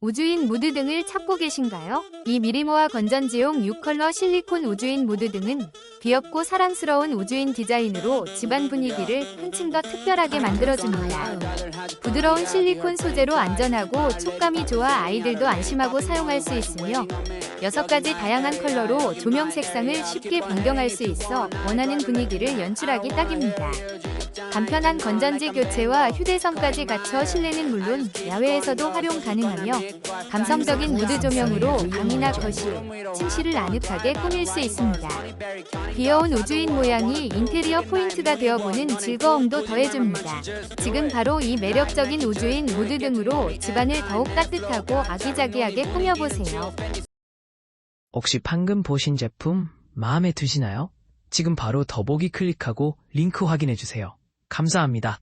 우주인 무드 등을 찾고 계신가요? 이 미리모아 건전지용 6컬러 실리콘 우주인 무드 등은 귀엽고 사랑스러운 우주인 디자인으로 집안 분위기를 한층 더 특별하게 만들어줍니다. 부드러운 실리콘 소재로 안전하고 촉감이 좋아 아이들도 안심하고 사용할 수 있으며 6가지 다양한 컬러로 조명 색상을 쉽게 변경할 수 있어 원하는 분위기를 연출하기 딱입니다. 간편한 건전지 교체와 휴대성까지 갖춰 실내는 물론 야외에서도 활용 가능하며 감성적인 무드 조명으로 방이나 거실, 침실을 아늑하게 꾸밀 수 있습니다. 귀여운 우주인 모양이 인테리어 포인트가 되어보는 즐거움도 더해줍니다. 지금 바로 이 매력적인 우주인 무드 등으로 집안을 더욱 따뜻하고 아기자기하게 꾸며보세요. 혹시 방금 보신 제품 마음에 드시나요? 지금 바로 더보기 클릭하고 링크 확인해주세요. 감사합니다.